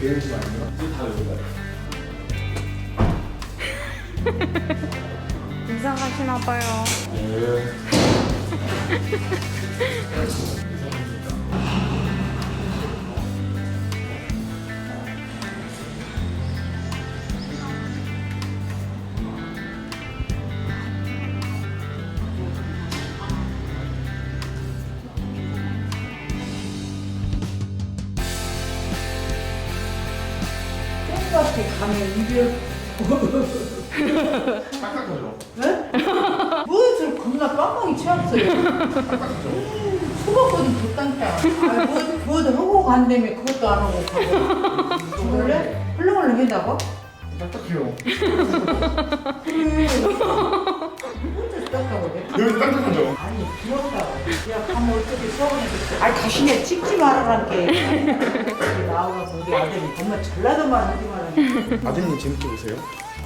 개인 집 아니에요? 이게 다 여기가 이상하시나 봐요. 네. 딱딱하죠? 네? 무엇을 겁나 빵빵히 채웠어요. 수박거든 줬단다. 아, 뭐, 뭐도 하고 간다며 그것도 안 하고 가고. 원래 헐렁헐렁 한다고? 딱딱해요 그래. 혼자 떴다고 그래? 여기 딱딱하죠? 아니 귀엽다고. 야 가면 어떻게 서운해. 아니 다시는 찍지 말아란 게. 나와서 우리 아들이 정말 전라도만 하지 말라니. 아드님 재밌게 보세요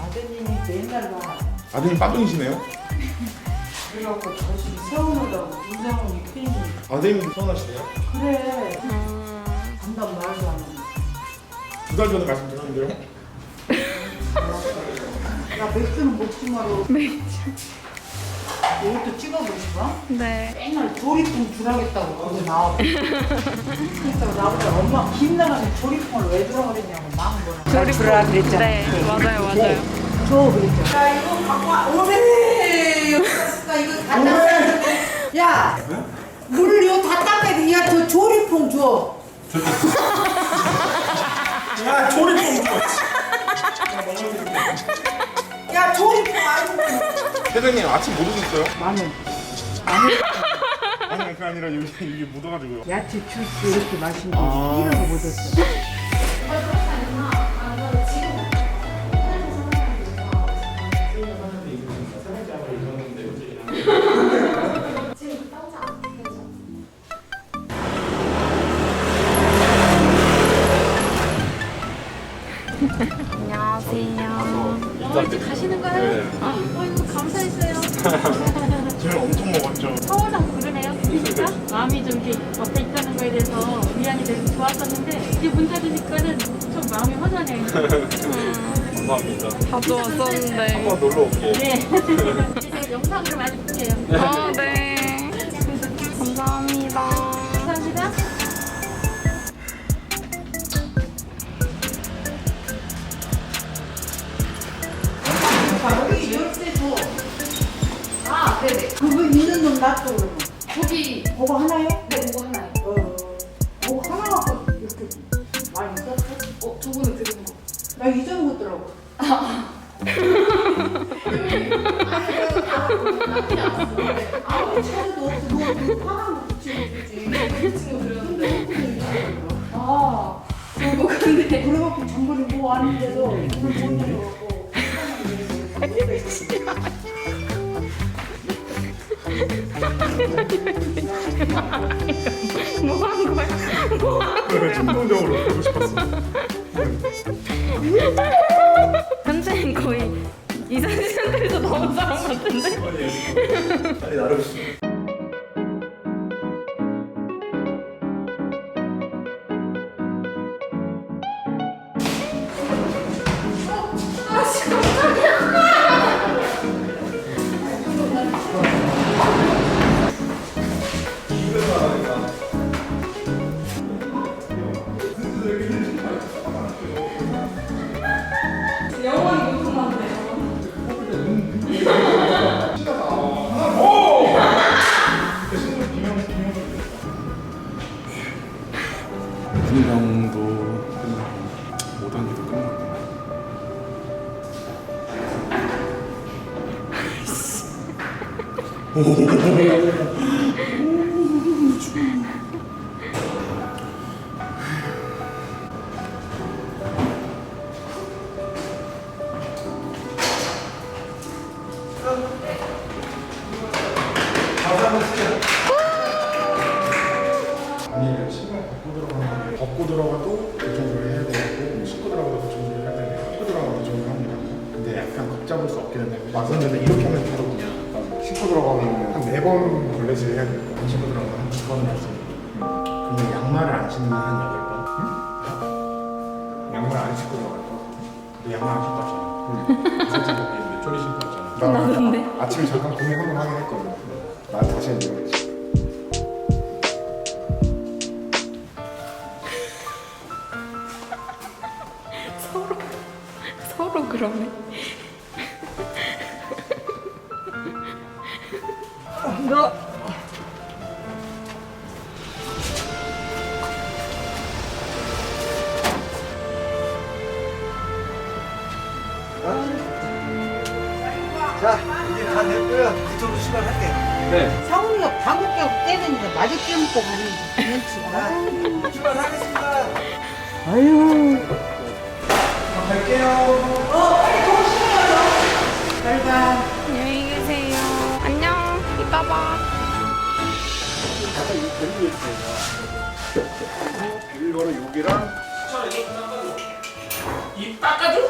아드님이 맨날 봐. 아드님 빠둥이시네요? 그래갖고 저시 서운하다고 인상훈이 큰일 아드님 서운하시네요? 그래 음, 한단 말도 안 하네 두달 전에 말씀드렸는데요? 야 맥주는 먹지 마라 맥주. 이것도 찍어보고. 싶어? 네. 맨날 조리통 주라겠다고 거기 나오고 그래서 나보다 엄마 김 나가는 조리통을 왜 주라 그랬냐고 마음 거나 주라 그랬잖아 네, 맞아요, 맞아요. 줘 그랬잖아 야 이거 갖고 와. 오메! 여기 이거 다 닦아야. 야 물을 이거 다 닦아야 돼야저 조리통 줘. 야 조리통 야 조리통 아니고 회장님 아침 뭐 드셨어요? 마늘. 아니 그게 아니라 여기 이게 묻어가지고요. 야채 주스 이렇게 마시는 아. 이런 거 묻었어 마음이 좀 이렇게 엎여 있다는 거에 대해서 위안이 되고 좋았었는데 이게 문 닫으니까는 좀 마음이 허전해요. 감사합니다 자주 왔었는데. 한번 놀러 올게요 네. 이제 영상으로 많이 볼게요. 아, 네. 감사합니다. 감사합니다. 아, 네네. 그거 있는 놈 놔둬 그러면. 고기 그거 하나요? 네, 그거 뭐 한 거야? 뭐 한 거야? 충동적으로 보고 싶었어 현재는 거의 이산시간대에서 나온 사람 같은데? 아니 나름 Oh. 들어가면 한 네번 걸레질 해야 되고 안 신고 들어가면 한두 번을 할수 있고 근데 양말을 안 신으면 한 여덟 번 응? 양말 안 신고 들어갈 거. 너 양말 안 신고 왔잖아. 살짝 벗겼는데 쪼리 신고 왔잖아. 나 아침에 잠깐 구매 한번 하긴 했거든. 나 다시 해야지. 서로 서로 그러네. 자, 이제 다 됐고요. 이쪽으로 출발할게요. 성훈이가 방구 깨고 때리니까 마주 깨먹고 가는 면치가. 출발하겠습니다. 안녕히 이거로 여기랑 입 닦아줘?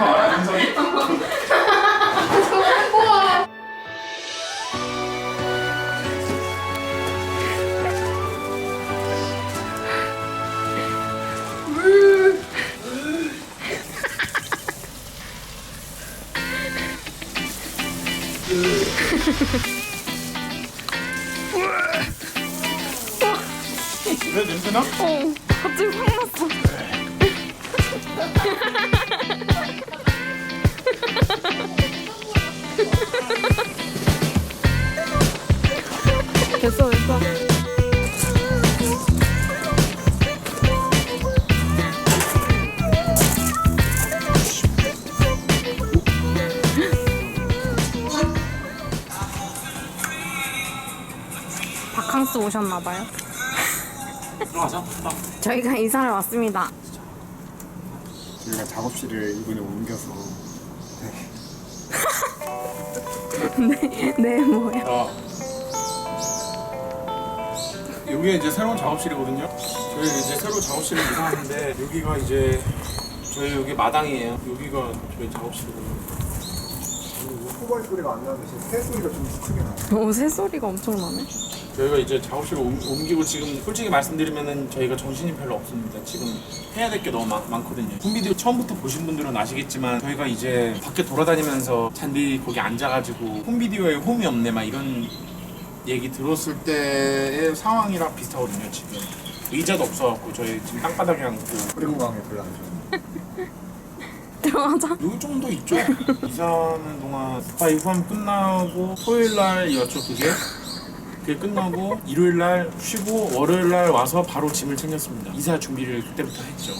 알아, 윤성이? 나? 어, 갑자기 확 났어. 됐어, 됐어. 바캉스 오셨나봐요. 들어가자. 저희가 이사를 왔습니다. 저희가 작업실을 이번에 옮겨서 네, 뭐야. 야. 여기 이제 새로운 작업실이거든요. 저희 이제 새로 작업실을 이사하는데 여기가 이제 저희 여기 마당이에요. 여기가 저희 작업실이거든요. 호발 소리가 안 나는데 지금 새 소리가 좀 크게 나요. 오, 새소리가 엄청 나네. 저희가 이제 작업실을 옮- 옮기고 지금 솔직히 말씀드리면은 저희가 정신이 별로 없습니다. 지금 해야 될 게 너무 많, 많거든요. 홈비디오 처음부터 보신 분들은 아시겠지만 저희가 이제 밖에 돌아다니면서 잔디 거기 앉아가지고 홈비디오에 홈이 없네 막 이런 얘기 들었을 때의 상황이랑 비슷하거든요. 지금 의자도 없어갖고 저희 지금 땅바닥에 앉고 그리고 강에 안 좋아요. 들어가자. 요 정도 있죠. 이사하는 동안 다 이거 하면 끝나고 토요일 날 이었죠 그게. 그게 끝나고 일요일 날 쉬고 월요일 날 와서 바로 짐을 챙겼습니다. 이사 준비를 그때부터 했죠.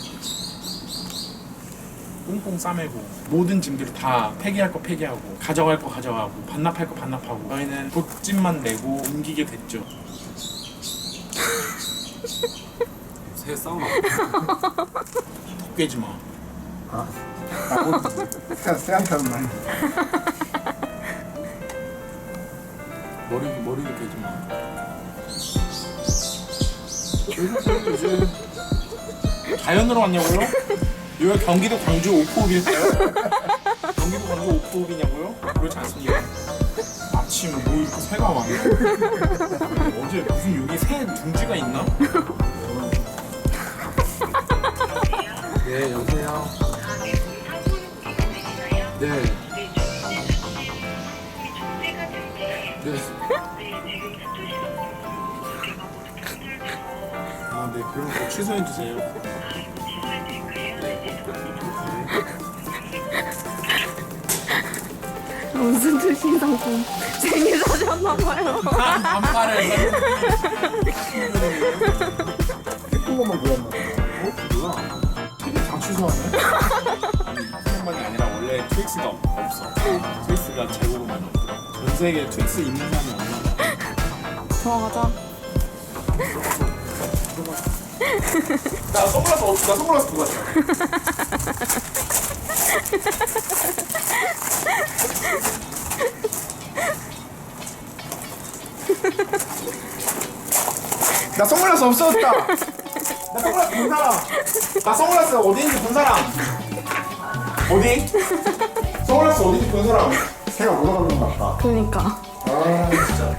꽁꽁 싸매고 모든 짐들을 다 폐기할 거 폐기하고 가져갈 거 가져가고 반납할 거 반납하고 저희는 봇짐만 내고 옮기게 됐죠. 새 싸우나? 턱 깨지 마. 새, 새한테는 많이. 머리 마. 그래서 이제 자연으로 왔냐고요? 여기가 경기도 광주 오포읍일까요? 경기도 광주 오포읍이냐고요? 그렇지 않습니다. 아침 뭐 이렇게 새가 많네. 어제 무슨 여기 새 둥지가 있나? 네 여보세요. 네. 네. 그럼 더 취소해 주세요. 무슨 뜻인 상품 생일 사셨나봐요. 반팔을 예쁜 것만 골랐나 봐요. 뭐야? 다 취소하네? 생만이 아니라 원래 트윅스가 없- 없어. 트윅스가 제국만 없어. 전 세계 트윅스 있는 사람이 없나 봐. 들어가자. 나 선글라스 없어. 나 선글라스 두고 왔어. 나 선글라스 없어졌다. 나 선글라스 본 사람. 나 선글라스 어디 있는지 본 사람. 어디? 선글라스 어디 있는지 본 사람. 새가 몰아가는 것 같다. 그니까. 아, 진짜.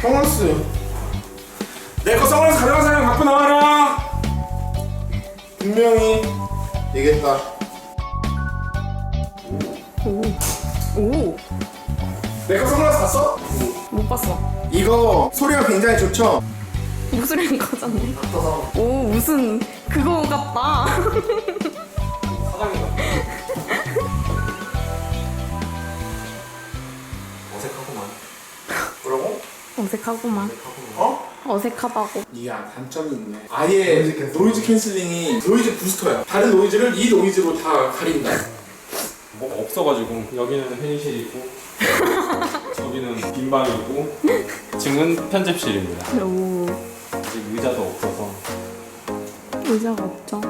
선글라스. 내거 선글라스 가져간 사람 갖고 나와라. 분명히 되겠다. 오. 오. 내거 선글라스 봤어? 못 봤어. 이거 소리가 굉장히 좋죠? 목소리는 커졌네. 오 무슨 그거 같다. 어색하구만. 뭐라고? 어색하구만. 어? 어색하다고. 이게 단점이 있네. 아예 노이즈 캔슬링 이 노이즈 부스터야. 다른 노이즈를 이 노이즈로 다 가린다. 뭐가 없어가지고 여기는 회의실이 있고 저기는 빈 방이 있고 지금은 편집실입니다. 오. 아직 의자도 없어서 의자가 없죠.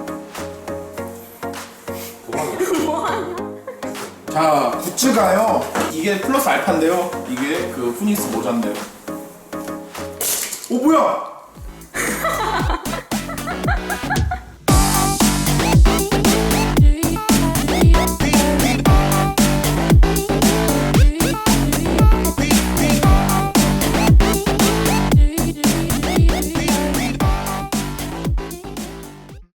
자, 굿즈가요. 이게 플러스 알파인데요. 이게 그 후니스 모자인데요. 오 뭐야?